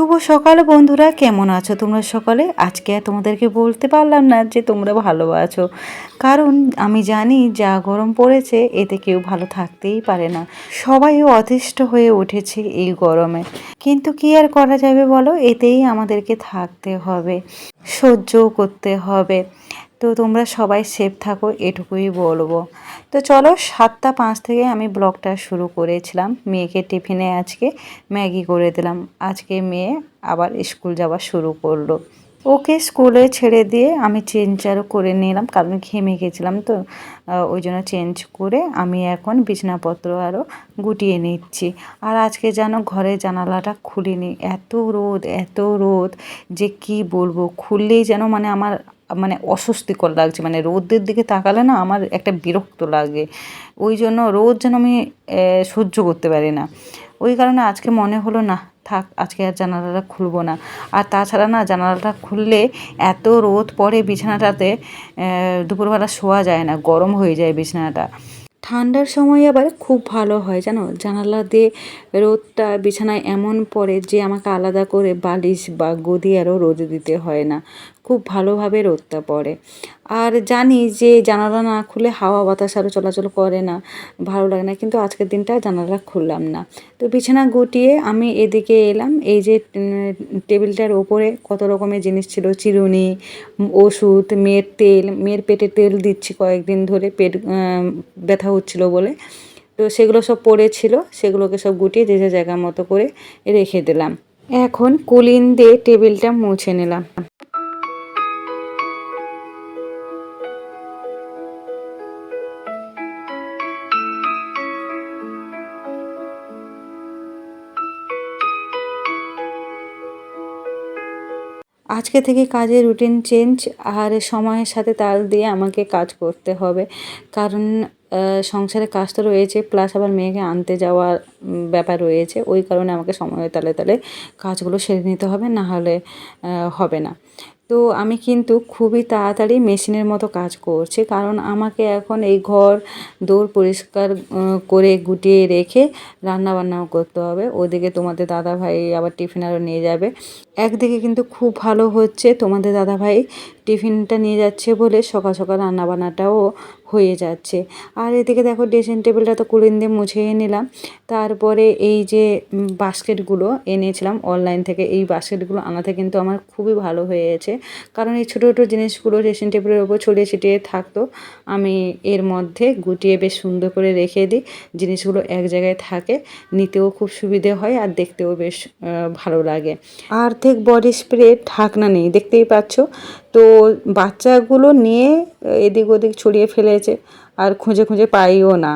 শুভ সকাল বন্ধুরা, কেমন আছো তোমরা সকালে? আজকে তোমাদেরকে বলতে পারলাম না যে তোমরা ভালো আছো। কারণ আমি জানি যা গরম পড়েছে, এতে কেউ ভালো থাকতেই পারে না। সবাই অতিষ্ঠ হয়ে উঠেছে এই গরমে। কিন্তু কি আর করা যাবে বলো? এতেই আমাদেরকে থাকতে হবে সহ্য করতে হবে। তো তোমরা সবাই সেফ থাকো, এটুকুই বলব। তো চলো সাতটা পাঁচ থেকে আমি ব্লগটা শুরু করেছিলাম। মেয়েকে টিফিনে আজকে ম্যাগি করে দিলাম। আজকে মেয়ে আবার স্কুল যাওয়া শুরু করল। ওকে স্কুলে ছেড়ে দিয়ে আমি চেঞ্জ আরও করে নিলাম, কারণ ঘেমে গেছিলাম তো। ওই জন্য চেঞ্জ করে আমি এখন বিছানাপত্র আরও গুটিয়ে নিচ্ছি। আর আজকে যেন ঘরের জানালাটা খুলিনি। এত রোদ এত রোদ যে কি বলব? খুললেই যেন মানে আমার মানে অস্বস্তিকর লাগছে মানে রোদের দিকে তাকালে না আমার একটা বিরক্ত লাগে। ওই জন্য রোদ যেন আমি সহ্য করতে পারি না। ওই কারণে আজকে মনে হলো, না, থাক, আজকে আর জানালাটা খুলবো না। আর তাছাড়া না জানালাটা খুললে এত রোদ পড়ে বিছানাটাতে দুপুরবেলা শোয়া যায় না, গরম হয়ে যায় বিছানাটা। ঠান্ডার সময় আবার খুব ভালো হয়, জানো? জানালা দিয়ে রোদটা বিছানায় এমন পড়ে যে আমাকে আলাদা করে বালিশ বা গদি আরও রোদে দিতে হয় না। খুব ভালোভাবে রোদটা পড়ে। আর জানি যে জানালা না খুলে হাওয়া বাতাস আরও চলাচল করে না, ভালো লাগে না। কিন্তু আজকের দিনটা জানালা খুললাম না। তো বিছানা গুটিয়ে আমি এদিকে এলাম। এই যে টেবিলটার ওপরে কত রকমের জিনিস ছিল, চিরুনি ওষুধ, মেয়ের তেল, মেয়ের পেটে তেল দিচ্ছি কয়েকদিন ধরে, পেট ব্যথা হচ্ছিল বলে। তো সেগুলো সব পড়েছিল সেগুলোকে সব গুটিয়ে যে যে জায়গা মতো করে রেখে দিলাম। এখন কুলিন দিয়ে টেবিলটা মুছে নিলাম। আজকে থেকে কাজের রুটিন চেঞ্জ আর সময়ের সাথে তাল দিয়ে আমাকে কাজ করতে হবে। কারণ সংসারে কাজ তো রয়েছে প্লাস আবার মেয়েকে আনতে যাওয়ার ব্যাপার রয়েছে। ওই কারণে আমাকে সময়ের তালে তালে কাজগুলো সেরে নিতে হবে, না হলে হবে না। তো আমি কিন্তু খুবই তাড়াতাড়ি মেশিনের মতো কাজ করছি। কারণ আমাকে এখন এই ঘর দৌড় পরিষ্কার করে গুটিয়ে রেখে রান্না বান্নাও করতে হবে। ওদিকে তোমাদের দাদা ভাই আবার টিফিন আরও নিয়ে যাবে। একদিকে কিন্তু খুব ভালো হচ্ছে, তোমাদের দাদাভাই টিফিনটা নিয়ে যাচ্ছে বলে সকাল সকাল রান্নাবান্নাটাও হয়ে যাচ্ছে। আর এদিকে দেখো ড্রেসিং টেবিলটা তো কুলিন দিয়ে মুছিয়ে নিলাম। তারপরে এই যে বাস্কেটগুলো এনেছিলাম অনলাইন থেকে, এই বাস্কেটগুলো আনাতে কিন্তু আমার খুবই ভালো হয়েছে। কারণ এই ছোটো ছোটো জিনিসগুলো ড্রেসিং টেবিলের ওপর ছড়িয়ে ছিটিয়ে থাকতো, আমি এর মধ্যে গুটিয়ে বেশ সুন্দর করে রেখে দিই। জিনিসগুলো এক জায়গায় থাকে, নিতেও খুব সুবিধে হয় আর দেখতেও বেশ ভালো লাগে। আর্ধেক বডি স্প্রে ঢাকনা নেই, দেখতেই পাচ্ছ? তো বাচ্চাগুলো নিয়ে এদিক ওদিক ছড়িয়ে ফেলেছে, আর খুঁজে খুঁজে পাইও না।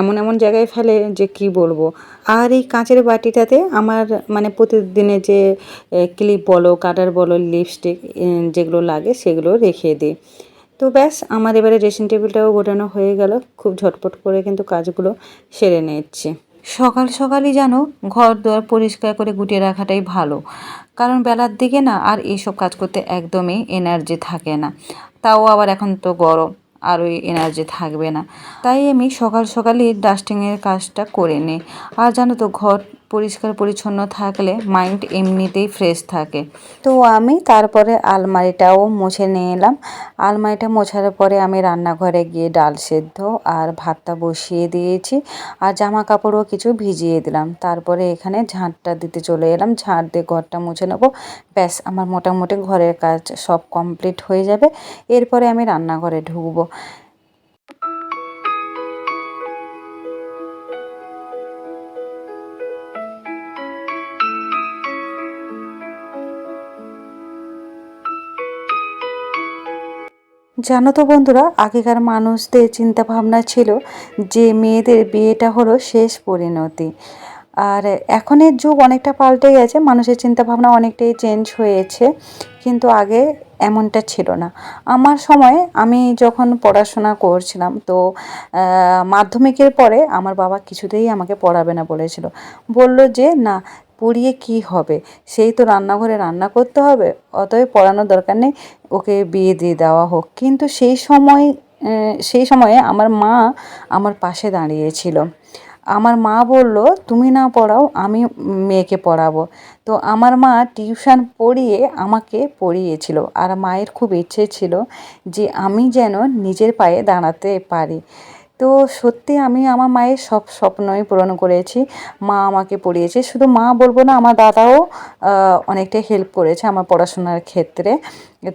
এমন এমন জায়গায় ফেলে যে কি বলব? আর এই কাঁচের বাটিটাতে আমার মানে প্রতিদিনে যে ক্লিপ বলো কাটার বলো লিপস্টিক যেগুলো লাগে সেগুলো রেখে দিই। তো ব্যাস, আমার এবারে ড্রেসিং টেবিলটাও গোটানো হয়ে গেল। খুব ঝটপট করে কিন্তু কাজগুলো সেরে নিচ্ছি। সকাল সকালই যেন ঘর দুয়ার পরিষ্কার করে গুটিয়ে রাখাটাই ভালো। কারণ বেলার দিকে না আর এইসব কাজ করতে একদমই এনার্জি থাকে না। তাও আবার এখন তো গরম আর ওই এনার্জি থাকবে না। তাই আমি সকাল সকালই ডাস্টিংয়ের কাজটা করে নিই। আর জানো তো ঘর পরিষ্কার পরিচ্ছন্ন থাকলে মাইন্ড এমনিতেই ফ্রেশ থাকে। তো আমি তারপরে আলমারিটাও মুছে নিয়ে এলাম। আলমারিটা মোছার পরে আমি রান্নাঘরে গিয়ে ডাল সেদ্ধ আর ভাতটা বসিয়ে দিয়েছি আর জামা কাপড়ও কিছু ভিজিয়ে দিলাম। তারপরে এখানে ঝাঁটটা দিতে চলে এলাম। ঝাঁট দিয়ে ঘরটা মুছে নেব। ব্যাস, আমার মোটামুটি ঘরের কাজ সব কমপ্লিট হয়ে যাবে। এরপরে আমি রান্নাঘরে ঢুকবো। জানো তো বন্ধুরা, আগেকার মানুষদের চিন্তা ভাবনা ছিল যে মেয়েদের বিয়েটা হলো শেষ পরিণতি। আর এখনের যুগ অনেকটা পাল্টে গেছে, মানুষের চিন্তা ভাবনা অনেকটাই চেঞ্জ হয়েছে, কিন্তু আগে এমনটা ছিল না। আমার সময়ে আমি যখন পড়াশোনা করছিলাম, তো মাধ্যমিকের পরে আমার বাবা কিছুতেই আমাকে পড়াবে না বলেছিল। বলল যে, না পড়িয়ে কি হবে? সেই তো রান্নাঘরে রান্না করতে হবে, অতএব পড়ানোর দরকার নেই, ওকে বিয়ে দিয়ে দেওয়া হোক। কিন্তু সেই সময় সেই সময়ে আমার মা আমার পাশে দাঁড়িয়েছিল। আমার মা বলল, তুমি না পড়াও, আমি মেয়েকে পড়াবো। তো আমার মা টিউশন পড়িয়ে আমাকে পড়িয়েছিল। আর মায়ের খুব ইচ্ছে ছিল যে আমি যেন নিজের পায়ে দাঁড়াতে পারি। তো সত্যি আমি আমার মায়ের সব স্বপ্নই পূরণ করেছি। মা আমাকে পড়িয়েছে। শুধু মা বলব না, আমার দাদাও অনেকটাই হেল্প করেছে আমার পড়াশোনার ক্ষেত্রে।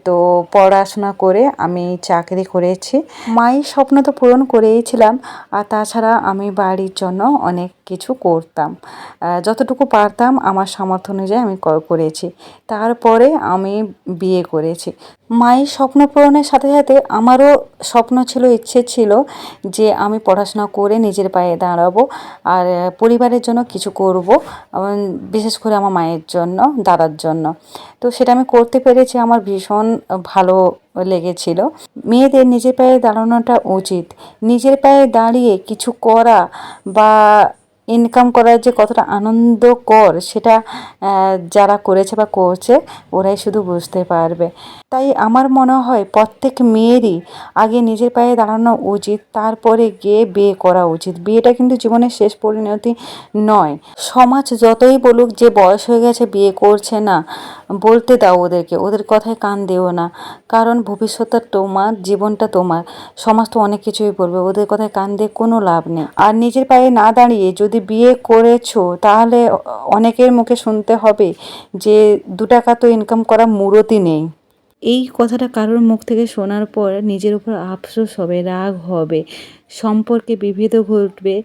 তো পড়াশোনা করে আমি চাকরি করেছি। মায়ের স্বপ্ন তো পূরণ করেইছিলাম, আর তাছাড়া আমি বাড়ির জন্য অনেক কিছু করতাম। যতটুকু পারতাম আমার সামর্থ্য অনুযায়ী আমি করেছি। তারপরে আমি বিয়ে করেছি। মায়ের স্বপ্ন পূরণের সাথে সাথে আমারও স্বপ্ন ছিল, ইচ্ছে ছিল যে আমি পড়াশোনা করে নিজের পায়ে দাঁড়াবো আর পরিবারের জন্য কিছু করব বিশেষ করে আমার মায়ের জন্য, দাদার জন্য। তো সেটা আমি করতে পেরেছি আমার ভীষণ ভালো লেগেছিল। মেয়েদের নিজের পায়ে দাঁড়ানোটা উচিত। নিজের পায়ে দাঁড়িয়ে কিছু করা বা ইনকাম করার যে কতটা আনন্দকর সেটা যারা করেছে বা করছে, ওরাই শুধু বুঝতে পারবে। তাই আমার মনে হয় প্রত্যেক মেয়েরই আগে নিজের পায়ে দাঁড়ানো উচিত, তারপরে গিয়ে বিয়ে করা উচিত। বিয়েটা কিন্তু জীবনের শেষ পরিণতি নয়। সমাজ যতই বলুক যে বয়স হয়ে গেছে, বিয়ে করছে না, বলতে দাও ওদেরকে। ওদের কথায় কান দিও না। কারণ ভবিষ্যৎটা তোমার, জীবনটা তোমার। সমাজ তো অনেক কিছুই বলবে। ওদের কথায় কান দিয়ে কোনো লাভ নেই। আর নিজের পায়ে না দাঁড়িয়ে যদি বিয়ে করেছ, তাহলে অনেকের মুখে শুনতে হবে যে দু টাকা তো ইনকাম করা মূরতি নেই। এই কথাটা কারোর মুখ থেকে শোনার পর নিজের উপর আফসোস হবে, রাগ হবে, সম্পর্কে বিভেদ ঘটবে,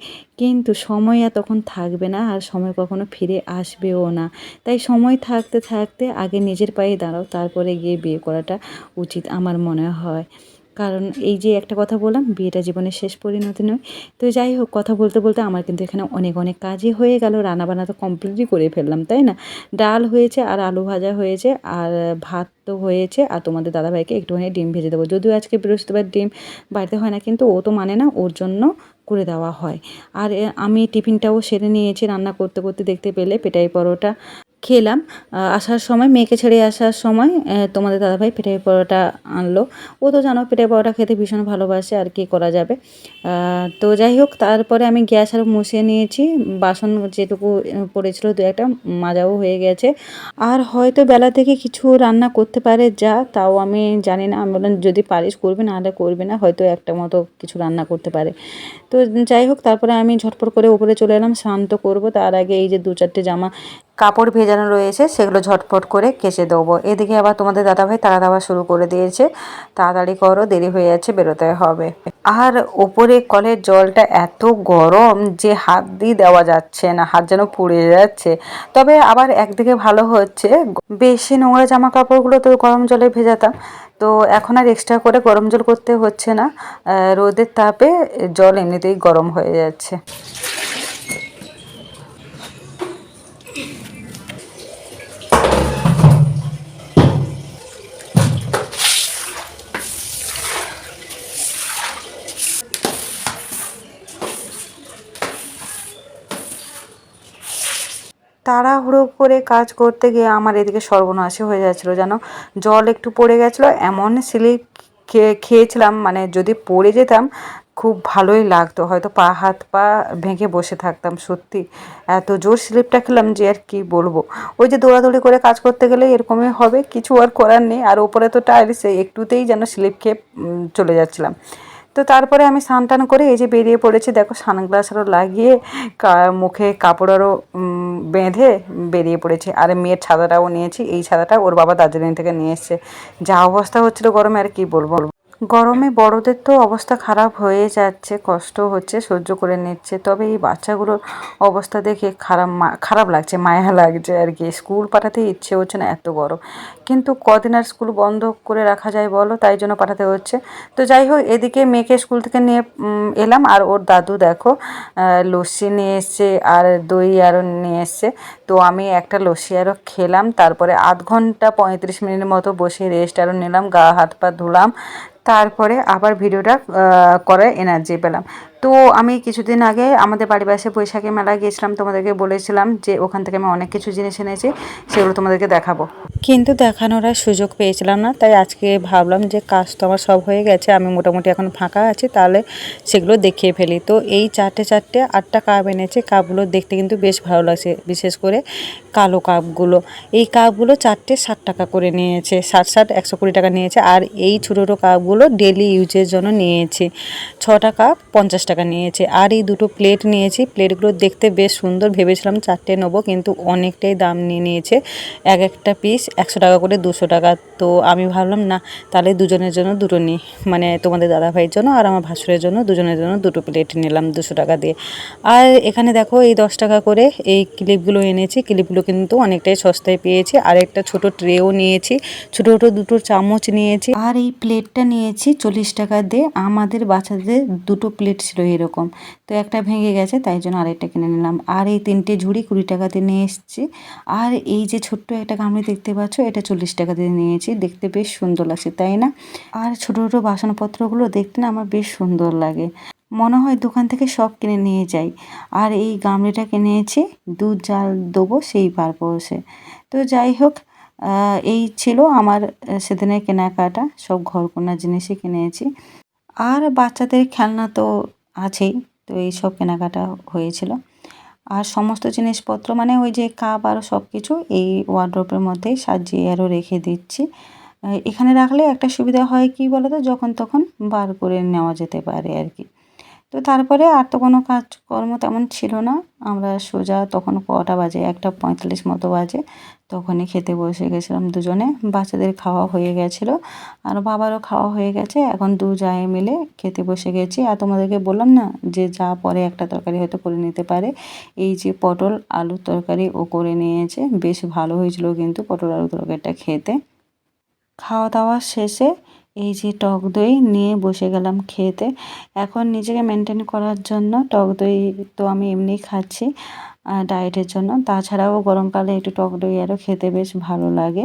কিন্তু সময় আর তখন থাকবে না আর সময় কখনো ফিরে আসবেও না। তাই সময় থাকতে থাকতে আগে নিজের পায়ে দাঁড়াও, তারপরে গিয়ে বিয়ে করাটা উচিত আমার মনে হয়। কারণ এই যে একটা কথা বললাম, বিয়েটা জীবনের শেষ পরিণতি নয়। তো যাই হোক, কথা বলতে বলতে আমার কিন্তু এখানে অনেক অনেক কাজই হয়ে গেল। রান্নাবান্না তো কমপ্লিটই করে ফেললাম, তাই না? ডাল হয়েছে আর আলু ভাজা হয়েছে, আর ভাত তো হয়েছে। আর তোমাদের দাদাভাইকে একটুখানি ডিম ভেজে দেবো। যদিও আজকে বৃহস্পতিবার ডিম বাড়িতে হয় না, কিন্তু ও তো মানে না, ওর জন্য করে দেওয়া হয়। আর আমি টিফিনটাও সেরে নিয়েছি রান্না করতে করতে দেখতে পেলে পেটাই পরোটা। খেলাম। আসার সময়, মেয়েকে ছেড়ে আসার সময় তোমাদের দাদাভাই পেটাই পরোটা আনলো। ও তো জানো পেটাই পরোটা খেতে ভীষণ ভালোবাসে, আর কি করা যাবে। তো যাই হোক, তারপরে আমি গ্যাস আর মুছিয়ে নিয়েছি। বাসন যেটুকু পড়েছিল, দু একটা মাজাও হয়ে গেছে। আর হয়তো বেলা থেকে কিছু রান্না করতে পারে যা, তাও আমি জানি না। আমি বললাম, যদি পারিস করবি, না হলে করবি না, হয়তো একটা মতো কিছু রান্না করতে পারে। তো যাই হোক, তারপরে আমি ঝটপট করে উপরে চলে এলাম, স্নান তো করব। তার আগে এই যে দু চারটে জামা কাপড় ভেজানো রয়েছে, সেগুলো ঝটপট করে কেচে দেবো। এদিকে আবার তোমাদের দাদাভাই তাড়া দেওয়া শুরু করে দিয়েছে। তাড়াতাড়ি করো, দেরি হয়ে যাচ্ছে, বেরোতে হবে। আর ওপরে কলের জলটা এত গরম যে হাত দিয়ে দেওয়া যাচ্ছে না, হাত যেন পুড়ে যাচ্ছে। তবে আবার একদিকে ভালো হচ্ছে। বেশি নোংরা জামা কাপড়গুলো তো গরম জলে ভেজাতাম। তো এখন আর এক্সট্রা করে গরম জল করতে হচ্ছে না। রোদের তাপে জল এমনিতেই গরম হয়ে যাচ্ছে। তাড়াহুড়ো করে কাজ করতে গিয়ে আমার এদিকে সর্বনাশই হয়ে যাচ্ছিল যেন জল একটু পড়ে গেছিল, এমন স্লিপ খেয়ে খেয়েছিলাম মানে যদি পড়ে যেতাম খুব ভালোই লাগতো, হয়তো পা, হাত, পা ভেঙে বসে থাকতাম, সত্যি। এত জোর স্লিপটা খেলাম যে আর কি বলব। ওই যে দৌড়াদৌড়ি করে কাজ করতে গেলে এরকমই হবে, কিছু আর করার নেই, আর ওপরে তো টাইলস একটুতেই যেন স্লিপ খেয়ে চলে যাচ্ছিলাম। তো তারপরে আমি স্নান টান করে এই যে বেরিয়ে পড়েছি, দেখো সানগ্লাস আরও লাগিয়ে মুখে কাপড় আরও বেঁধে বেরিয়ে পড়েছি। আর মেয়ের ছাদাটাও নিয়েছি, এই ছাদাটা ওর বাবা দার্জিলিং থেকে নিয়ে এসছে। যা অবস্থা হচ্ছিল গরমে, আর কি বলব? গরমে বড়দের তো অবস্থা খারাপ হয়ে যাচ্ছে কষ্ট হচ্ছে, সহ্য করে নিচ্ছে। তবে এই বাচ্চাগুলোর অবস্থা দেখে খারাপ খারাপ লাগছে, মায়া লাগছে আর কি। স্কুল পাঠাতে ইচ্ছে হচ্ছে না এত গরম। কিন্তু কদিন আর স্কুল বন্ধ করে রাখা যায় বলো? তাই জন্য পাঠাতে হচ্ছে। তো যাই হোক, এদিকে মেয়েকে স্কুল থেকে নিয়ে এলাম আর ওর দাদু দেখো লস্যি নিয়ে এসছে আর দই আরও নিয়ে এসছে। তো আমি একটা লস্যি আরও খেলাম, তারপরে আধ ঘণ্টা পঁয়ত্রিশ মিনিটের মতো বসে রেস্ট আরও নিলাম, গা হাত পা ধুলাম। তারপরে আবার ভিডিওটা করে এনার্জি পেলাম। তো আমি কিছুদিন আগে আমাদের বাড়ির পাশে বৈশাখী মেলায় গিয়েছিলাম, তোমাদেরকে বলেছিলাম যে ওখান থেকে আমি অনেক কিছু জিনিস এনেছি, সেগুলো তোমাদেরকে দেখাবো। কিন্তু দেখানোর আর সুযোগ পেয়েছিলাম না, তাই আজকে ভাবলাম যে কাজ তো আমার সব হয়ে গেছে, আমি মোটামুটি এখন ফাঁকা আছি, তাহলে সেগুলো দেখিয়ে ফেলি। তো এই চারটে চারটে আটটা কাপ এনেছে, কাপগুলো দেখতে কিন্তু বেশ ভালো লাগছে, বিশেষ করে কালো কাপগুলো। এই কাপগুলো চারটে ষাট টাকা করে নিয়েছে, ষাট ষাট, একশো কুড়ি টাকা নিয়েছে, আর এই ছোটো ছোটো কাপগুলো ডেলি ইউজের জন্য নিয়েছি। ছটা কাপ পঞ্চাশ টাকা নিয়েছে আর এই দুটো প্লেট নিয়েছি। প্লেটগুলো দেখতে বেশ সুন্দর, ভেবেছিলাম চারটে নেব, কিন্তু অনেকটাই দাম নিয়ে নিয়েছে। এক একটা পিস একশো টাকা করে দুশো টাকা। তো আমি ভাবলাম, না, তাহলে দুজনের জন্য দুটো নিই মানে তোমাদের দাদা ভাইয়ের জন্য আর আমার ভাসুরের জন্য দুজনের জন্য দুটো প্লেট নিলাম দুশো টাকা দিয়ে। আর এখানে দেখো, এই দশ টাকা করে এই ক্লিপগুলো এনেছি। ক্লিপগুলো কিন্তু অনেকটাই সস্তায় পেয়েছি। আর একটা ছোট ট্রেও নিয়েছি। ছোটো ছোটো দুটো চামচ নিয়েছি। আর এই প্লেটটা নিয়েছি চল্লিশ টাকা দিয়ে। আমাদের বাচ্চাদের দুটো প্লেট ছিল এরকম। তো একটা ভেঙে গেছে, তাই জন্য আরেকটা কিনে নিলাম। আর এই তিনটে ঝুড়ি কুড়ি টাকাতে নিয়ে এসেছি। আর এই যে ছোট্ট একটা গামলি দেখতে পাচ্ছ, এটা চল্লিশ টাকাতে নিয়েছি। দেখতে বেশ সুন্দর লাগছে, তাই না? আর ছোটো ছোটো বাসনপত্রগুলো দেখতে না আমার বেশ সুন্দর লাগে। মনে হয় দোকান থেকে সব কিনে নিয়ে যাই। আর এই গামলিটা কিনেছি, দুধ জাল দেবো, সেই পারপোসে তো যাই হোক এই ছিল আমার সেদিনের কেনাকাটা। সব ঘরকোনা জিনিসই কিনেছি। আর বাচ্চাদের খেলনা তো আছেই, তো এই সব কেনাকাটা হয়েছিল। আর সমস্ত জিনিসপত্র মানে ওই যে কাপ আর সব কিছু এই ওয়ার্ড্রপের মধ্যেই সাজিয়ে আরও রেখে দিচ্ছি। এখানে রাখলে একটা সুবিধা হয় কি বলো তো যখন তখন বার করে নেওয়া যেতে পারে আর কি। তো তারপরে আর তো কোনো কাজকর্ম তেমন ছিল না। আমরা সোজা তখন কটা বাজে, একটা পঁয়তাল্লিশ মতো বাজে। তখনই খেতে বসে গেছিলাম দুজনে। বাচ্চাদের খাওয়া হয়ে গেছিল। আর বাবারও খাওয়া হয়ে গেছে। এখন দু জায়ে মিলে খেতে বসে গেছি। আর তোমাদেরকে বললাম না যে যা পরে একটা তরকারি হয়তো করে নিতে পারে। এই যে পটল আলুর তরকারি ও করে নিয়েছে। বেশ ভালো হয়েছিল কিন্তু পটল আলু তরকারিটা খেতে। খাওয়া দাওয়া শেষে এই যে টক দই নিয়ে বসে গেলাম খেতে। এখন নিজেকে মেনটেন করার জন্য টক দই তো আমি এমনি খাচ্ছি ডায়েটের জন্য। তাছাড়াও গরমকালে একটু টক দই আরও খেতে বেশ ভালো লাগে।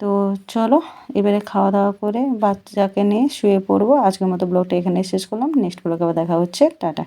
তো চলো, এবারে খাওয়া দাওয়া করে বাচ্চাকে নিয়ে শুয়ে পড়ব। আজকের মতো ব্লগটা এখানে শেষ করলাম। নেক্সট ব্লগে আবার দেখা হচ্ছে। টাটা।